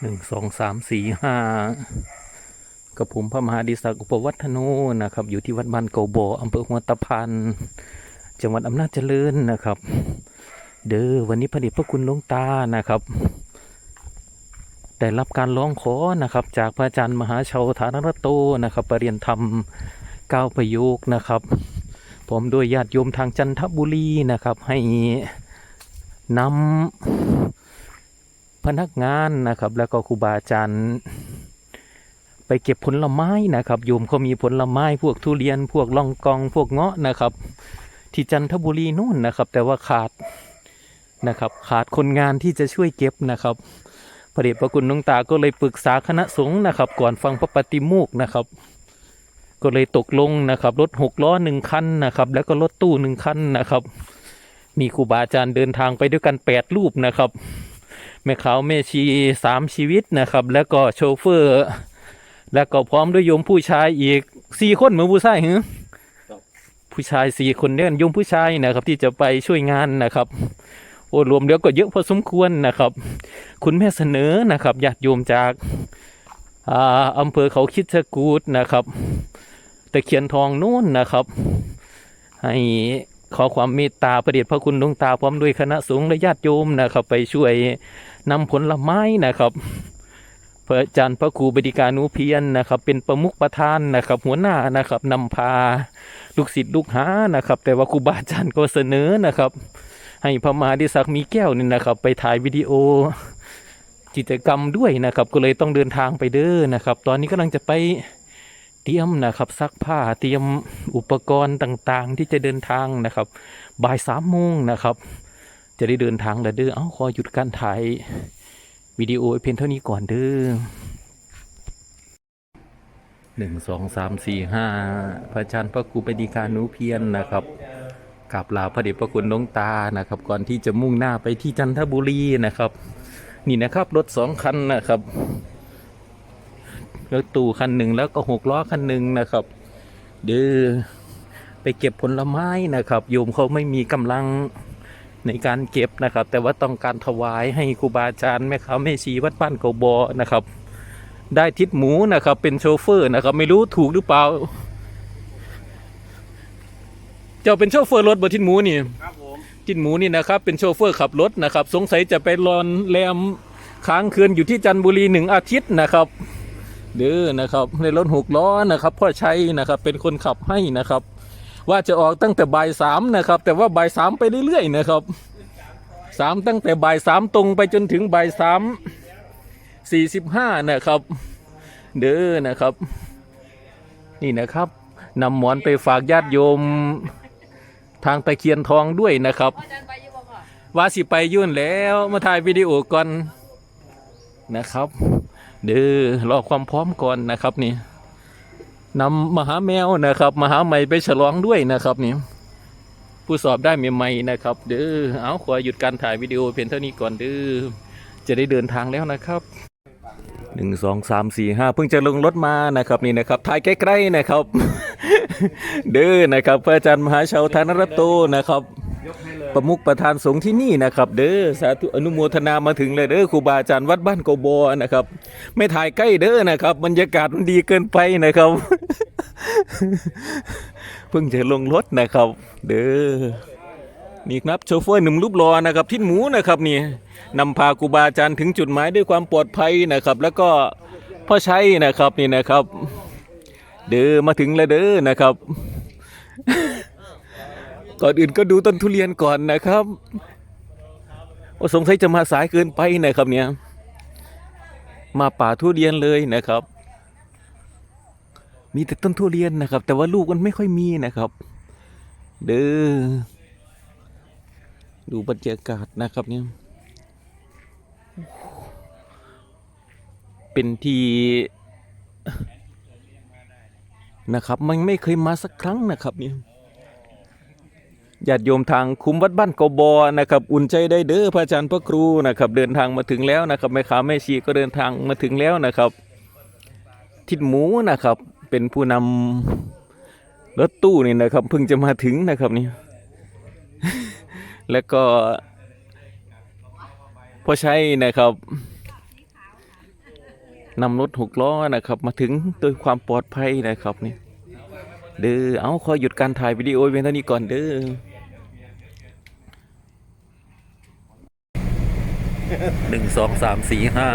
หนึ่งสองสามสี่ห้ากับผมพระมหาดิศักดิ์อุปวัฒโนนะครับ อยู่ที่วัดบ้านเกาบออำเภอหัวตะพานจังหวัดอำนาจเจริญนะครับ เด้อวันนี้พระเดชพระคุณหลวงตานะครับได้รับการร้องขอนะครับ จากพระอาจารย์มหาชาวฐานรัตโตนะครับปรริยนธรรมก้าประโยคนะครับพร้อมด้วยญาติโยมทางจันทบุรีนะครับ ให้นำ พนักงานนะครับ แล้วก็ครูบาอาจารย์ไปเก็บผลไม้นะครับโยมเขามีผลไม้พวกทุเรียน พวกลองกอง พวกเงาะนะครับ ที่จันทบุรีนู่นนะครับ แต่ว่าขาดนะครับ ขาดคนงานที่จะช่วยเก็บนะครับพระเดชพระคุณหลวงตาก็เลยปรึกษาคณะสงฆ์นะครับ ก่อนฟังพระปฏิโมกข์นะครับ ก็เลยตกลงนะครับรถหกล้อหนึ่งคันนะครับ แล้วก็รถตู้หนึ่งคันนะครับ มีครูบาอาจารย์เดินทางไปด้วยกันแปดรูปนะครับ แม่ขาวแม่ชีสามชีวิตนะครับ แล้วก็โชเฟอร์ แล้วก็พร้อมด้วยโยมผู้ชายอีกสี่คนเหมือนผู้ชายหือผู้ชายสี่คนเนี่ยโยมผู้ชายนะครับ ที่จะไปช่วยงานนะครับโอ้รวมแล้วก็เยอะพอสมควรนะครับ คุณแม่เสนอนะครับญาติโยมจากอ่าอำเภอเขาคิดสกูดนะครับตะเคียนทองนู่นนะครับ ให้ ขอความเมตตาประเดชพระคุณหลวงตาพร้อมด้วยคณะสงฆ์และญาติโยมนะครับ ไปช่วยนำผลไม้นะครับพระอาจารย์พระครูบดิการนุเพียนนะครับ เป็นประมุขประธานนะครับ หัวหน้านะครับนำพาลูกศิษย์ลูกหานะครับ แต่ว่าครูบาอาจารย์ก็เสนอนะครับ ให้พระมหาดิศักมีแก้วนี่นะครับ ไปถ่ายวิดีโอกิจกรรมด้วยนะครับ ก็เลยต้องเดินทางไปเด้อนะครับ ตอนนี้กำลังจะไป ตรียมนะครับซักผ้าเตรียมอุปกรณ์ต่างๆ ที่จะเดินทางนะครับ บ่ายสามโมงนะครับ จะได้เดินทางแล้วเด้อเอ้าขอหยุดการถ่ายวิดีโอเพียงเท่านี้ก่อนเด้อหนึ่งสองสามสี่ห้าพระอาจารย์พระครูปฏิการนุเพียนนะครับกราบลาพระเดชพระคุณหลวงตานะครับ ก่อนที่จะมุ่งหน้าไปที่จันทบุรีนะครับ นี่นะครับรถสองคันนะครับ รถตู้คันหนึ่งแล้วก็หกล้อคันหนึ่งนะครับ เด้อไปเก็บผลไม้นะครับ โยมเขาไม่มีกำลังในการเก็บนะครับ แต่ว่าต้องการถวายให้ครูบาอาจารย์แม่ค้าแม่ชีวัดบ้านเกาบอนะครับ ได้ทิศหมูนะครับ เป็นโชเฟอร์นะครับ ไม่รู้ถูกหรือเปล่า เจ้าเป็นโชเฟอร์รถบนทิศหมูนี่ครับผมทิศหมูนี่นะครับ เป็นโชเฟอร์ขับรถนะครับ สงสัยจะไปรอนแรมค้างคืนอยู่ที่จันทบุรีหนึ่งอาทิตย์นะครับ เด้อนะครับ ในรถหกล้อนะครับพ่อชัยนะครับเป็นคนขับให้นะครับ ว่าจะออกตั้งแต่บ่ายสามนะครับ แต่ว่าบ่ายสามไปเรื่อยๆนะครับสามตั้งแต่บ่ายสามตรงไปจนถึงบ่ายสามสี่สิบห้านะครับ เด้อนะครับ นี่นะครับนำหมอนไปฝากญาติโยมทางตะเคียนทองด้วยนะครับ ว่าสิไปยุ่นแล้วมาถ่ายวิดีโอก่อนนะครับ เด้อรอความพร้อมก่อนนะครับนี่นำมหาแมวนะครับมหาใหม่ไปฉลองด้วยนะครับนี่ผู้สอบได้ใหม่ๆนะครับ เด้อเอาขอหยุดการถ่ายวิดีโอเพียงเท่านี้ก่อนเด้อจะได้เดินทางแล้วนะครับหนึ่งสองสามสี่ห้าเพิ่งจะลงรถมานะครับนี่นะครับถ่ายใกล้ๆนะครับ เด้อนะครับพระอาจารย์มหาชาวธนรัตโตนะครับ ประมุขประธานสงฆ์ที่นี่นะครับ เด้อสาธุอนุโมทนามาถึงเลยเด้อครูบาอาจารย์วัดบ้านโกโบนะครับ ไม่ถ่ายใกล้เด้อนะครับ บรรยากาศมันดีเกินไปนะครับ เพิ่งจะลงรถนะครับ เด้อนี่ครับโชเฟอร์หนุ่มรูปรอนะครับทิศหมูนะครับนี่นำพาครูบาอาจารย์ถึงจุดหมายด้วยความปลอดภัยนะครับ แล้วก็พ่อใชัยนะครับนี่นะครับ เด้อมาถึงแล้วเด้อนะครับ ก่อนอื่นก็ดูต้นทุเรียนก่อนนะครับโอ้สงสัยจะมาสายเกินไปนะครับเนี่ย มาป่าทุเรียนเลยนะครับ มีแต่ต้นทุเรียนนะครับ แต่ว่าลูกมันไม่ค่อยมีนะครับ เด้อ ดูบรรยากาศนะครับเนี่ย เป็นที่นะครับ มันไม่เคยมาสักครั้งนะครับเนี่ย ญาติโยมทางคุ้มวัดบ้านกบอนะครับอุ่นใจได้เด้อพระอาจารย์พระครูนะครับเดินทางมาถึงแล้วนะครับแม่ค้าแม่ชีก็เดินทางมาถึงแล้วนะครับ ทิดหมูนะครับเป็นผู้นำรถตู้นี่นะครับเพิ่งจะมาถึงนะครับนี่แล้วก็พ่อใชัยนะครับนำรถหกล้อนะครับมาถึงโดยความปลอดภัยนะครับนี่เด้อเอาขอหยุดการถ่ายวิดีโอเพียงเท่านี้ก่อนเด้อ หนึ่งสองสามสี่ห้า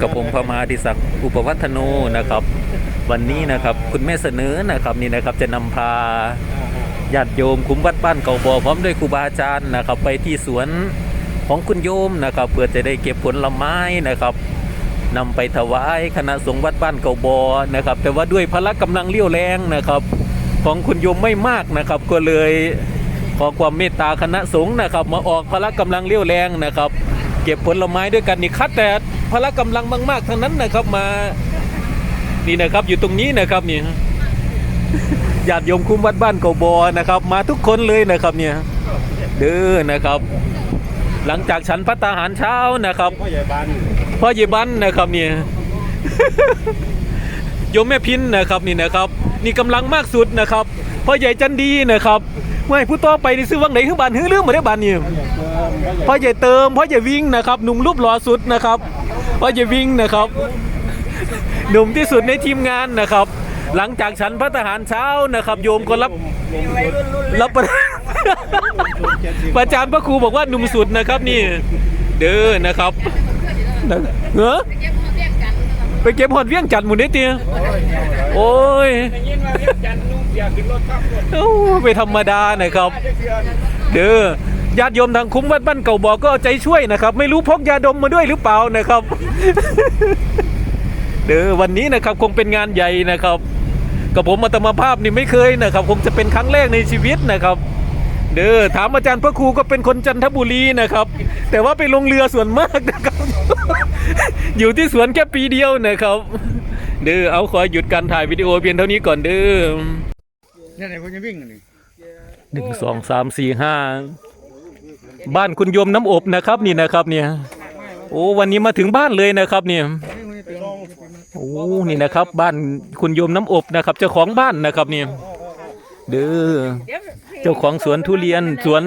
กับผมพมาดิศักดิ์อุปวัฒโนนะครับ วันนี้นะครับคุณแม่เสนอนะครับนี่นะครับจะนำพาญาติโยมคุ้มวัดบ้านเก่าบ่อพร้อมด้วยครูบาอาจารย์นะครับ ไปที่สวนของคุณโยมนะครับ เพื่อจะได้เก็บผลไม้นะครับนำไปถวายคณะสงฆ์วัดบ้านเก่าบ่อนะครับ แต่ว่าด้วยพละกำลังเลี้ยวแรงนะครับ ของคุณโยมไม่มากนะครับ ก็เลยขอความเมตตาคณะสงฆ์นะครับ มาออกพละกำลังเลี้ยวแรงนะครับ เก็บผลไม้ด้วยกันนี่คัดแต่พละกำลังมาก ๆทั้งนั้นนะครับมา นี่นะครับอยู่ตรงนี้นะครับนี่ญาติโยมคุ้มวัดบ้านเกาบอนะครับ มาทุกคนเลยนะครับเนี่ยเด้อนะครับ หลังจากฉันพัตตาหารเช้านะครับพ่อใหญ่บ้านพ่อเยบันนะครับเนี่ยโยมแม่พินนะครับนี่นะครับ นี่กำลังมากสุดนะครับพ่อใหญ่จันดีนะครับ ไม่ผู้ต่อไปนี่ซื้อวังไหนขึ้นบ้านฮื้อลืมมาได้บ้านนี่พ่อใหญ่เติมพ่อใหญ่พ่อใหญ่เติมพ่อใหญ่วิ่งนะครับหนุ่มรูปหล่อสุดนะครับพ่อใหญ่วิ่งนะครับหนุ่มที่สุดในทีมงานนะครับ หลังจากฉันพระทหารเช้านะครับ โยมก็รับรับประประจานพระครูบอกว่าหนุ่มสุดนะครับนี่ เด้อนะครับเหรอไปเก็บหอดเวียงจันทร์หมุนได้เตียโอ้ย ยินว่าขึ้นรถข้ามรถโอ้ไปธรรมดานะครับ เด้อญาติโยมทางคุ้มวัดบ้านเก่าบอกก็เอาใจช่วยนะครับ ไม่รู้พกยาดมมาด้วยหรือเปล่านะครับ เด้อวันนี้นะครับคงเป็นงานใหญ่นะครับ กับผมอัตมาภาพนี่ไม่เคยนะครับ คงจะเป็นครั้งแรกในชีวิตนะครับ เด้อถามอาจารย์พระครูก็เป็นคนจันทบุรีนะครับ แต่ว่าไปลงเรือส่วนมากนะครับ อยู่ที่สวนแค่ปีเดียวนะครับ เด้อเอาขอหยุดการถ่ายวิดีโอเพียงเท่านี้ก่อนเด้อ เนี่ยไหนผมจะวิ่งนี่หนึ่งสองสามสี่ห้าบ้านคุณโยมน้ำอบนะครับนี่นะครับเนี่ยโอ้วันนี้มาถึงบ้านเลยนะครับเนี่ยโอ้นี่นะครับ บ้านคุณโยมน้ำอบนะครับ เจ้าของบ้านนะครับเนี่ยเด้อเจ้าของสวนทุเรียนสวน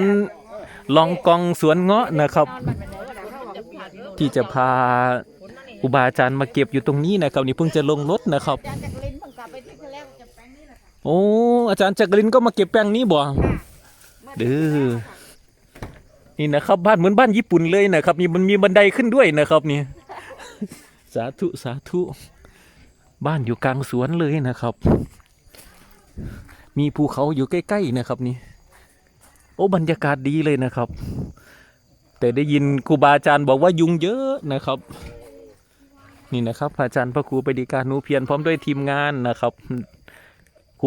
ลองกองสวนเงาะนะครับ ที่จะพาครูบาอาจารย์มาเก็บอยู่ตรงนี้นะครับ นี่เพิ่งจะลงรถนะครับ โอ้อาจารย์จักรินก็มาเก็บแป้งนี้บ่เด้อนี่นะครับบ้านเหมือนบ้านญี่ปุ่นเลยนะครับนี่มันมีบันไดขึ้นด้วยนะครับนี่สาธุสาธุบ้านอยู่กลางสวนเลยนะครับ มีภูเขาอยู่ใกล้ๆนะครับนี่ โอ้บรรยากาศดีเลยนะครับ แต่ได้ยินครูบาอาจารย์บอกว่ายุงเยอะนะครับ นี่นะครับพระอาจารย์พระครูไปดีการนูเพียรพร้อมด้วยทีมงานนะครับคุ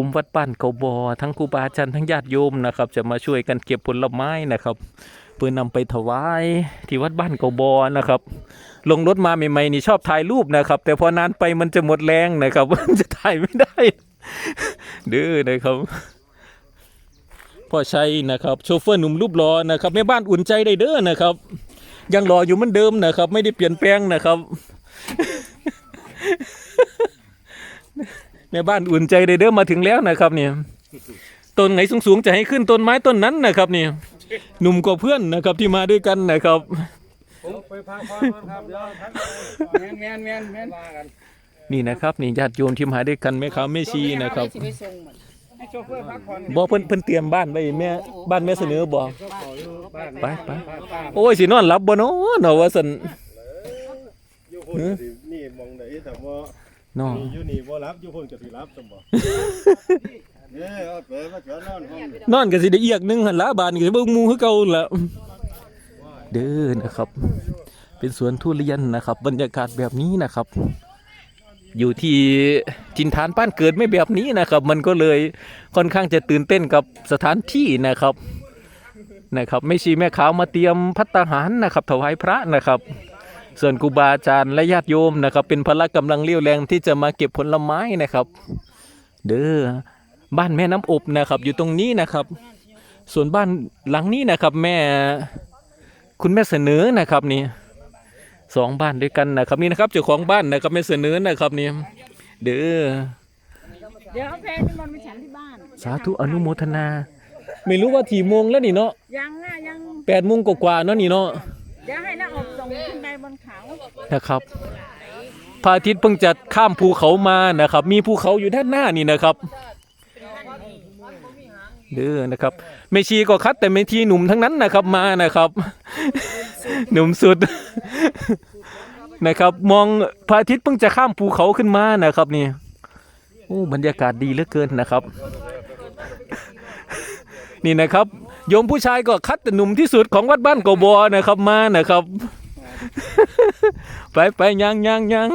มวัดบ้านเกาบอทั้งครูบาอาจารย์ทั้งญาติโยมนะครับ จะมาช่วยกันเก็บผลไม้นะครับ เพื่อนำไปถวายที่วัดบ้านเกาบอนะครับ ลงรถมาใหม่ๆนี่ชอบถ่ายรูปนะครับ แต่พอนานไปมันจะหมดแรงนะครับมันจะถ่ายไม่ได้เด้อนะครับพ่อชัยนะครับโชเฟอร์หนุ่มรูปรอนะครับแม่บ้านอุ่นใจได้เด้อนะครับ ยังรออยู่เหมือนเดิมนะครับ ไม่ได้เปลี่ยนแปลงนะครับ แม่บ้านอุ่นใจได้เด้อมาถึงแล้วนะครับเนี่ยต้นไหนสูงๆจะให้ขึ้นต้นไม้ต้นนั้นนะครับเนี่ยหนุ่มกว่าเพื่อนนะครับที่มาด้วยกันนะครับผมไปพาพ่อมาครับเดี๋ยวแมนแมนแมนแมนว่ากันนี่นะครับนี่ญาติโยมที่มาด้วยกันแม่ค้าแม่ชีนะครับสิไปส่งมันให้โชเฟอร์พักผ่อนบอกเพิ่นเพิ่นเตรียมบ้านไว้แม่บ้านแม่เสนอบอกก็ขออยู่บ้านไปไปโอ้ยสินอนหลับบ่เนาะเนาะว่าซั่นอยู่พุ่นก็สินี่มองได้แต่ว่า เนาะนี่อยู่นี่บ่รับอยู่พุ่นก็สิรับจังบ่เนี่ยเอาเป๋มาเจอนอนห้องนอนก็สิได้เอียกหนึงหั่นละบ้านก็สิเบิ่งหมู่คือเก่าละเด้อนะครับ เป็นสวนทุเรียนนะครับ บรรยากาศแบบนี้นะครับ อยู่ที่จินฐานบ้านเกิดไม่แบบนี้นะครับ มันก็เลยค่อนข้างจะตื่นเต้นกับสถานที่นะครับนะครับ ไม่ชีแม่ขาวมาเตรียมพัตตาหารนะครับถวายพระนะครับ ส่วนครูบาอาจารย์และญาติโยมนะครับ เป็นพละกำลังเลี้ยวแรงที่จะมาเก็บผลไม้นะครับ เด้อบ้านแม่น้ำอบนะครับ อยู่ตรงนี้นะครับ ส่วนบ้านหลังนี้นะครับ แม่คุณแม่เสนอนะครับนี่สองบ้านด้วยกันนะครับนี่นะครับเจ้าของบ้านนะครับแม่เสนอนะครับนี่เด้อเดี๋ยวเอาแพงนี่มันไปฉันที่บ้านสาธุอนุโมทนา ไม่รู้ว่าถี่โมงแล้วนี่เนาะยังอะยังแปดโมงกว่าๆเนาะนี่เนาะเดี๋ยวให้น้าอบส่งขึ้นไปบนเขานะครับพระอาทิตย์เพิ่งจะข้ามภูเขามานะครับ มีภูเขาอยู่ด้านหน้านี่นะครับเด้อนะครับเมชีก็คัดแต่เมทีหนุ่มทั้งนั้นนะครับมานะครับ หนุ่มสุดนะครับ มองพระอาทิตย์เพิ่งจะข้ามภูเขาขึ้นมานะครับนี่โอ้บรรยากาศดีเหลือเกินนะครับ นี่นะครับโยมผู้ชายก็คัดแต่หนุ่มที่สุดของวัดบ้านกบอนะครับมานะครับ ไปไปยังยังยัง